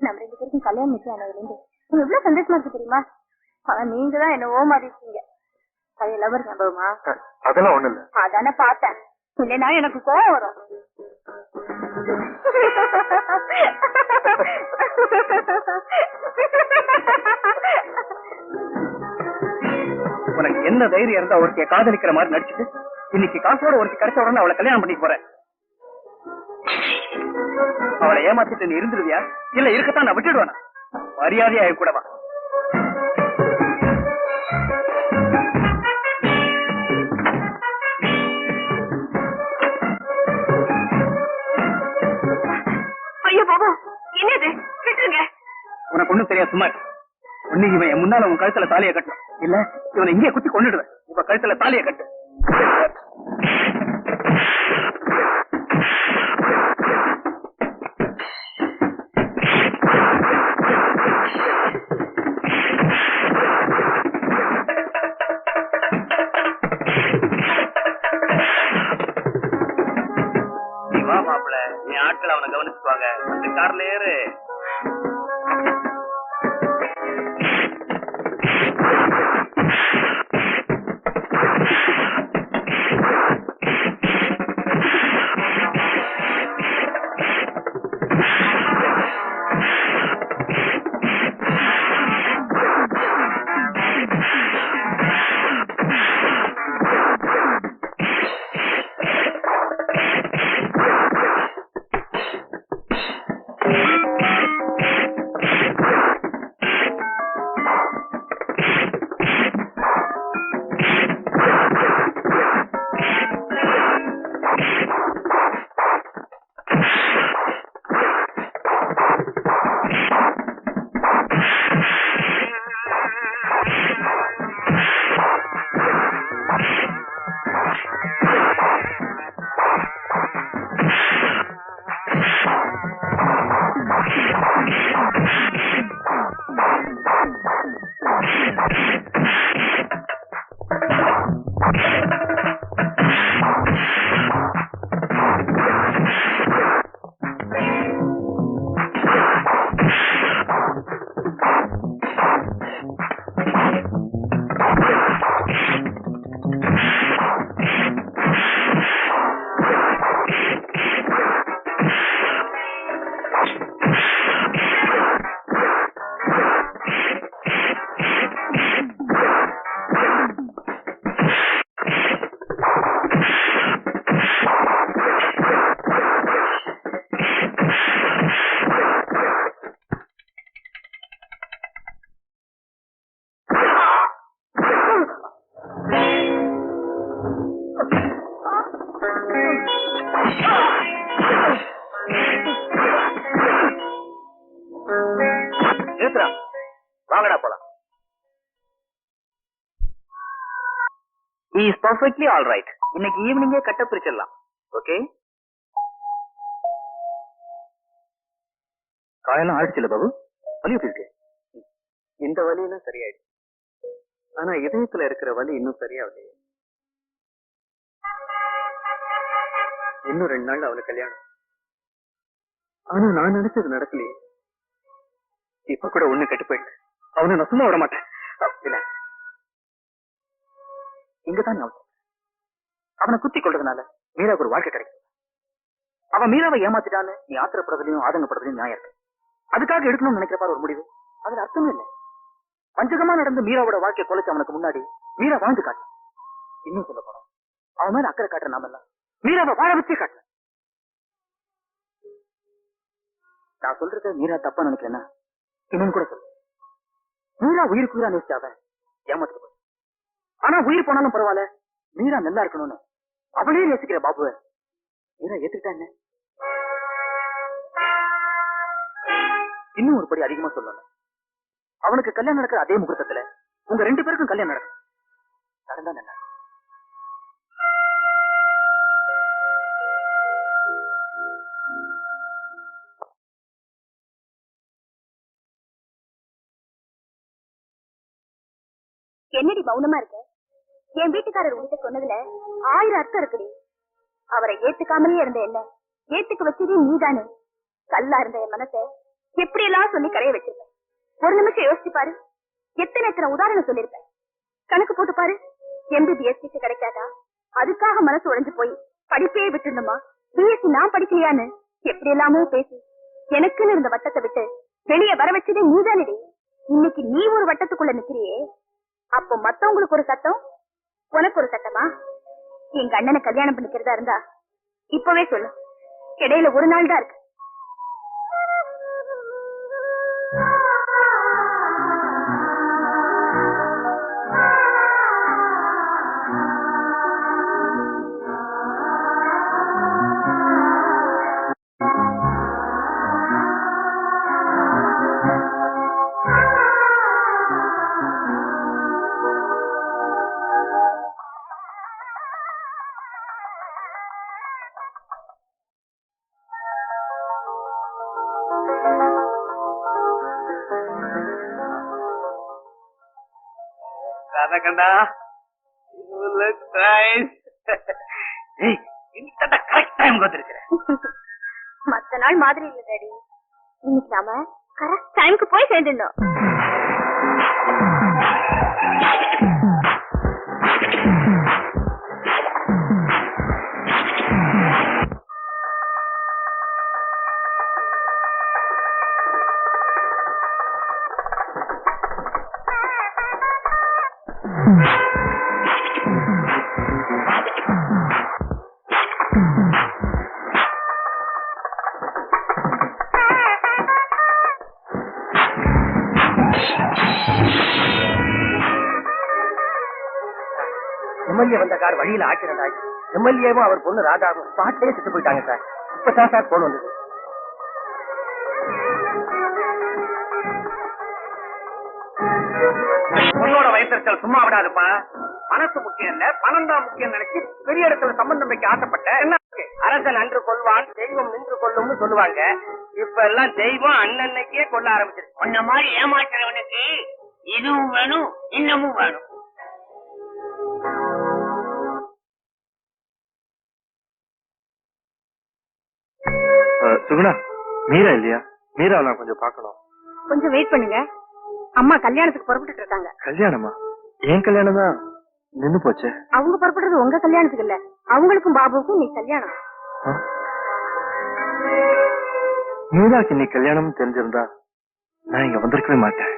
நம்ம ரெண்டு பேருக்கும் கல்யாணம் நிச்சயம் ஆனதுலேருந்து எனக்கு எவ்வளவு சந்தோஷமா இருக்கு தெரியுமா? ஆனா நீங்க தான் என்ன ஓமாறி இருக்கீங்க. பழைய லவர் ஞாபகமா? அதெல்லாம் ஒண்ணு இல்ல. அதானே பார்த்தேன். இல்லைன்னா எனக்கு கோவம் வரும். உனக்கு என்ன தைரியம் இருந்தா ஒருத்திய காதலிக்கிற மாதிரி நடிச்சுட்டு இன்னைக்கு காசோட ஒருத்தி கிடைச்ச உடனே அவளை கல்யாணம் பண்ணி போறேன் அவளை ஏமாத்திட்டு நீ இருந்துருவியா? இல்ல இருக்கத்தான் நான் விட்டுடுவேனா? மரியாதையா கூடவா ஐயோ பாபு என்னது? விட்டுருங்க. உனக்கு ஒண்ணும் தெரியாது சும்மா. ஒண்ணு இவன் என் முன்னால உன் கழுத்துல தாலியை கட்டணும் இல்ல இவனை இங்கே குத்தி கொண்டுடுவேன் இவன் கழுத்துல தாலியை கட்டு. ஆட்கள் அவனை கவனிச்சுக்குவாங்க. அந்த கார்ல ஏறு. நிறுத்துறா வாங்கடா போலாம். இஸ் பர்ஃபெக்ட்லி ஆல் ரைட் இன்னைக்கு ஈவினிங்கே கட்ட பிரிச்சிடலாம். ஓகே காயெல்லாம் ஆயிடுச்சுல பாபு? வலி எப்படி இருக்கு? இந்த வலியெல்லாம் சரியாயிடுச்சு. ஆனா இதயத்துல இருக்கிற வலி இன்னும் சரியாகலையே. இன்னும் ரெண்டு நாள் அவளுக்கு கல்யாணம். ஆனா நான் நினைச்சது நடக்கலையே. இப்ப கூட ஒண்ணு கெட்டு போயிட்டு அவனை நான் சும்மா விட மாட்டேன் இல்ல இங்கதான் நான் அவனை குத்தி கொள்றதுனால மீராவுக்கு ஒரு வாழ்க்கை கிடைக்கும். அவன் மீராவை ஏமாத்திட்டான்னு நீ ஆத்திரப்படுறதுலயும் ஆதங்கப்படுறதுலயும் நியாயம் இருக்கு. அதுக்காக எடுக்கணும்னு நினைக்கிறப்பாரு ஒரு முடிவு. அதுல அர்த்தமே இல்லை. வஞ்சகமா நடந்து மீராவோட வாழ்க்கை கொலைச்சு அவனுக்கு முன்னாடி மீரா வாழ்ந்து காட்டு இன்னும் சொல்ல போனோம் அவன் மேல அக்கறை காட்டுற நாம எல்லாம் மீராவை வாழ வச்சே காட்டு. நான் சொல்றத மீரா தப்பா நினைக்கிறேன்னா இன்னும் கூட சொல்லு. மீரா உயிருக்கு உயிரா நேசிச்சாவ போய் ஆனா உயிர் போனாலும் பரவாயில்ல மீரா நல்லா இருக்கணும்னு அவளே நேசிக்கிற பாபுவ மீரா ஏத்துக்கிட்டா என்ன? இன்னும் ஒரு படி அதிகமா சொல்லணும். அவனுக்கு கல்யாணம் நடக்கிற அதே முகூர்த்தத்துல உங்க ரெண்டு பேருக்கும் கல்யாணம் நடக்கும். நடந்தா என்ன என்னடி மௌனமா இருக்க? என் வீட்டுக்காரர் உன்கிட்ட சொன்னதுல ஆயிரம் அர்த்தம் இருக்குடி. அவரை ஏத்துக்காமலே இருந்த என்ன? ஏத்துக்கு வச்சதே நீதானே. கல்லா இருந்த என் மனசை எப்படி எல்லாம் சொல்லி கரைய வச்சிருப்பேன் ஒரு நிமிஷம் யோசிச்சு பாரு. எத்தனை எத்தனை உதாரணம் சொல்லிருப்பேன் கணக்கு போட்டு பாரு. எம்பிபிஎஸ் சீட்டு கிடைக்காதா? அதுக்காக மனசு உடைஞ்சு போய் படிப்பே விட்டுருந்தோமா பிஎஸ்சி நான் படிக்கலையான்னு எப்படி எல்லாமோ பேசி எனக்குன்னு இருந்த வட்டத்தை விட்டு வெளியே வர வச்சதே நீதானடி. இன்னைக்கு நீ ஒரு வட்டத்துக்குள்ள நிக்கிறியே. அப்போ மத்தவங்களுக்கு ஒரு சட்டம் உனக்கு ஒரு சட்டமா எங்க அண்ணனை கல்யாணம் பண்ணிக்கிறதா இருந்தா? இப்பவே சொல்லு. இடையில ஒரு நாள் தான் இருக்கு. இந்த கரெக்ட் டைம் வந்திருக்கிறேன். மத்த நாள் மாதிரி இல்ல டாடி இன்னைக்கு நாம கரெக்ட் டைம்க்கு போய் சேர்ந்துடணும். வழியில ஆக்சிடென்ட் ஆகி எம்எல்ஏவும் அவர் பொண்ணு ராதாவும் ஸ்பாட்லயே செத்து போயிட்டாங்க சார். இப்பதான் சார் போன் வந்தது. பொண்ணோட வயசரிச்சல் சும்மா விடாதுப்பா. மனசு முக்கியம் இல்ல பணம் தான் முக்கியம் நினைச்சு பெரிய இடத்துல சம்பந்தம் வைக்க ஆசைப்பட்ட என்ன அரசன் அன்று கொள்வான் தெய்வம் நின்று கொள்ளும்னு சொல்லுவாங்க. இப்ப எல்லாம் தெய்வம் அன்னன்னைக்கே கொள்ள ஆரம்பிச்சிருச்சு. உன்ன மாதிரி ஏமாற்றுறவனுக்கு இதுவும் வேணும் இன்னமும் வேணும். சுகுணா மீரா இல்லையா? மீரா நான் கொஞ்சம் பார்க்கணும். கொஞ்சம் வெயிட் பண்ணுங்க. அம்மா கல்யாணத்துக்கு புறப்பட்டுட்டு இருக்காங்க. கல்யாணமா? ஏன் கல்யாணம் தான் நின்னு போச்சு. அவங்க புறப்படுறது உங்க கல்யாணத்துக்கு இல்ல. அவங்களுக்கும் பாபுவுக்கும் நீ கல்யாணம். மீராக்கு நீ கல்யாணம் தெரிஞ்சிருந்தா நான் இங்க வந்திருக்கவே மாட்டேன்.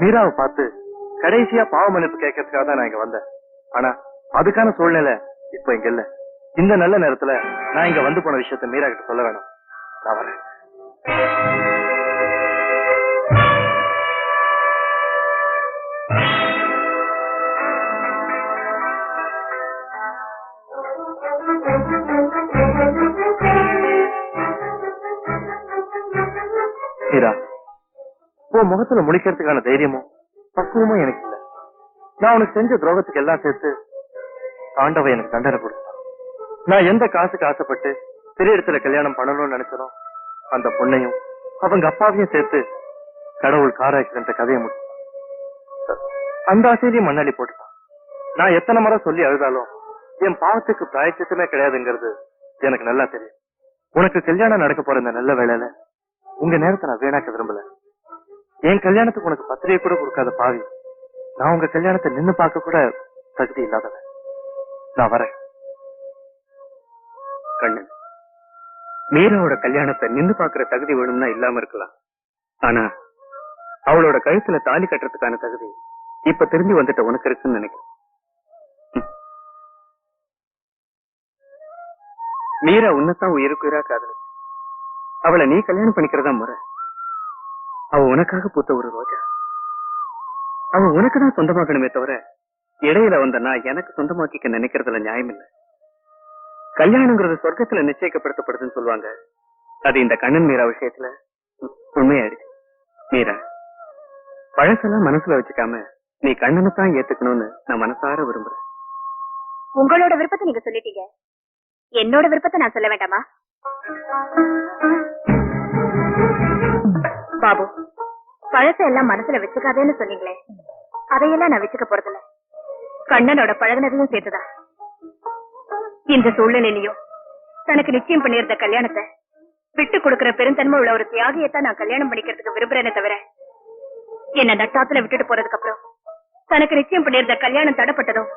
மீராவை பார்த்து கடைசியா பாவ மன்னிப்பு கேட்கறதுக்காக தான் நான் இங்க வந்தேன். ஆனா அதுக்கான சூழ்நிலை இப்ப இங்க இல்ல. இந்த நல்ல நேரத்துல நான் இங்க வந்து போன விஷயத்த மீரா கிட்ட சொல்ல வேணும். நான் வரேன். மீரா உன் முகத்துல முடிக்கிறதுக்கான தைரியமும் பக்குவமும் எனக்கு இல்ல. நான் உனக்கு செஞ்ச துரோகத்துக்கு எல்லாம் சேர்த்து ஆண்டவை எனக்கு தண்டனை கொடுத்தான். நான் எந்த காசுக்கு ஆசைப்பட்டு பெரிய இடத்துல கல்யாணம் பண்ணணும்னு நினைச்சனோ அந்த பொண்ணையும் அவங்க அப்பாவையும் சேர்த்து கடவுள் கார் ஆக்சிடென்ட் கதையை முடிச்சு அந்த ஆசையிலையும் மண்ணாடி போட்டுட்டான். நான் எத்தனை முறை சொல்லி அழுதாலும் என் பாவத்துக்கு பிராயச்சித்தமே கிடையாதுங்கிறது எனக்கு நல்லா தெரியும். உனக்கு கல்யாணம் நடக்க போற இந்த நல்ல வேலையில உங்க நேரத்தை நான் வீணாக்க விரும்பல. என் கல்யாணத்துக்கு உனக்கு பத்திரிகை கூட கொடுக்காத பாவி. நான் உங்க கல்யாணத்தை நின்னு பார்க்க கூட தகுதி இல்லாதவன். நான் வரேன். கண்ணன் மீராவோட கல்யாணத்தை நின்னு பாக்குற தகுதி வேணும்னா இல்லாம இருக்கலாம். ஆனா அவளோட கழுத்துல தாலி கட்டுறதுக்கான தகுதி இப்ப திரும்பி வந்துட்ட உனக்கு இருக்குன்னு நினைக்கிறேன். மீரா உன்னதான் உயிருக்குயிரா காதலி. அவளை நீ கல்யாணம் பண்ணிக்கிறதா முறை. அவ உனக்காக பூத்த ஒரு ரோஜா. அவ உனக்கு தான் சொந்தமாக்கணுமே தவிர இடையில வந்த நான் எனக்கு சொந்தமாக்கிக்க நினைக்கிறதுல நியாயம் இல்லை கல்யாணங்கிறது சொர்க்கத்துல நிச்சயிக்கப்படுத்தப்படுதுன்னு சொல்லுவாங்க. அது இந்த கண்ணன் மீரா விஷயத்துல உ- உண்மையாயிடுச்சு. மீரா பழசெல்லாம் மனசுல வச்சுக்காம நீ கண்ணனை தான் ஏத்துக்கணும்னு நான் மனசார விரும்புறேன். உங்களோட விருப்பத்தை நீங்க சொல்லிட்டீங்க. என்னோட விருப்பத்தை நான் சொல்ல வேண்டாமா? பாபு பழத்தை எல்லாம் மனசுல வச்சுக்காதேன்னு சொன்னீங்களே. அதையெல்லாம் நான் வச்சுக்க போறதில்ல. கண்ணனோட பழகுனதையும் சேர்த்துதான். இந்த சூழ்நிலையிலையும் தனக்கு நிச்சயம் பண்ணியிருந்த கல்யாணத்தை விட்டு கொடுக்கிற பெருந்தன்மை உள்ள ஒரு தியாகியத்தான் நான் கல்யாணம் பண்ணிக்கிறதுக்கு விரும்புறேனே தவிர என்ன நட்டாத்துல விட்டுட்டு போறதுக்கு அப்புறம் தனக்கு நிச்சயம் பண்ணியிருந்த கல்யாணம் தடப்பட்டதும்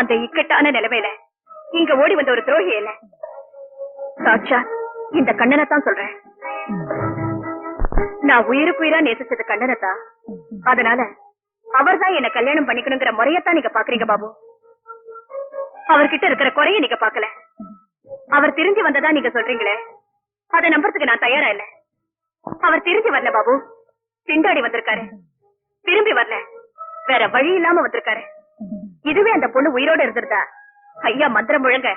அந்த இக்கட்டான நிலைமையில இங்க ஓடி வந்த ஒரு துரோகி இல்ல சாட்சா இந்த கண்ணனை தான் சொல்றேன். நான் உயிருக்கு உயிரா நேசிச்சது கண்ணனை தான் அதனால அவர்தான் என்ன கல்யாணம் பண்ணிக்கணுங்கிற முறையத்தான் நீங்க பாக்குறீங்க பாபு. அவர்கிட்ட இருக்கிற குறைய நீங்க பாக்கல அவர் திரும்பி வந்ததா நீங்க சொல்றீங்களே? அதை நம்புறதுக்கு நான் தயாரா இல்ல. அவர் திரும்பி வரல பாபு. திண்டாடி வந்திருக்காரு. திரும்பி வரல. வேற வழி இல்லாம வந்திருக்காரு. இதுவே அந்த பொண்ணு உயிரோட இருந்திருந்தா. ஐயா மந்திரம் முழங்க.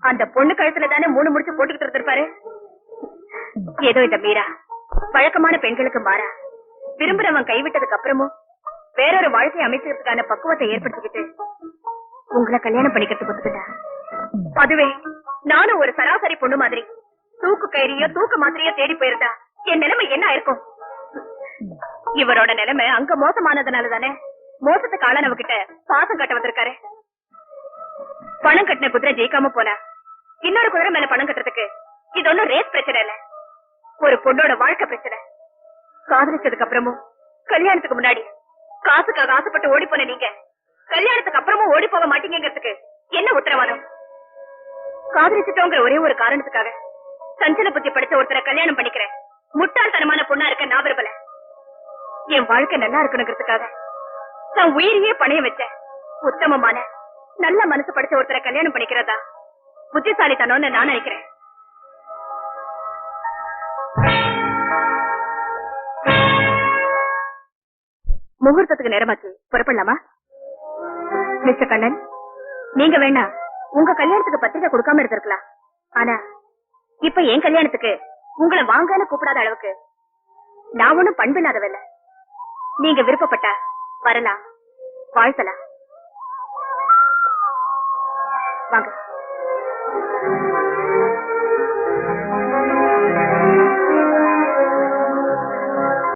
அந்த பொண்ணு கழுத்துல தானே மூணு முடிச்சு போட்டுக்கிட்டு இருந்திருப்பாரு? ஏதோ இந்த மீரா. வழக்கமான பெண்களுக்கு மாறா. விரும்புறவன் கைவிட்டதுக்கு அப்புறமும் வேறொரு வாழ்க்கை அமைச்சதுக்கான பக்குவத்தை ஏற்படுத்திக்கிட்டு உங்களை கல்யாணம் பண்ணிக்கிறதுக்கு ஒத்துக்கிட்டா? அதுவே நானும் ஒரு சராசரி பொண்ணு மாதிரி தூக்கு கயிறியோ தூக்கு மாதிரியோ தேடி போயிருந்தா என் நிலைமை என்ன இருக்கும் இவரோட நிலைமை அங்க மோசமானதுனால தானே மோசத்துக்கு ஆளானவ கிட்ட பாசம் கட்ட வந்திருக்காரு. பணம் கட்டின குதிரை ஜெயிக்காம போனா இன்னொரு குதிரை மேல பணம் கட்டுறதுக்கு இது ஒண்ணும் ரேஸ் பிரச்சனை இல்ல. ஒரு பொண்ணோட வாழ்க்கை பிரச்சனை. காதலிச்சதுக்கு அப்புறமும் கல்யாணத்துக்கு முன்னாடி காசுக்காக ஆசைப்பட்டு ஓடி போன நீங்க கல்யாணத்துக்கு அப்புறமும் ஓடி போக மாட்டீங்கிறதுக்கு என்ன உத்தரவாதம்? காதலிச்சிட்டோங்கிற ஒரே ஒரு காரணத்துக்காக சஞ்சல புத்தி படிச்ச ஒருத்தரை கல்யாணம் பண்ணிக்கிறேன் முட்டாள்தனமான பொண்ணா இருக்க நான் விரும்பல. என் வாழ்க்கை நல்லா இருக்கணுங்கிறதுக்காக நான் உயிரையே பணைய வச்சேன் உத்தமமான நல்ல மனசு படிச்ச ஒருத்தரை கல்யாணம் பண்ணிக்கிறதா புத்திசாலித்தனம்னு நான் நினைக்கிறேன். முகூர்த்தத்துக்கு நேரமாச்சு. புறப்படலாமா? மிஸ்டர் கண்ணன் நீங்க வேணா உங்க கல்யாணத்துக்கு பத்திரிக்கை கொடுக்காம இருந்திருக்கலாம். ஆனா இப்ப என் கல்யாணத்துக்கு உங்களை வாங்கன்னு கூப்பிடாத அளவுக்கு நான் ஒண்ணும் பண்பில்லாதவல்ல. நீங்க விருப்பப்பட்டா வரலாம். வாழ்த்தலாம். வாங்க.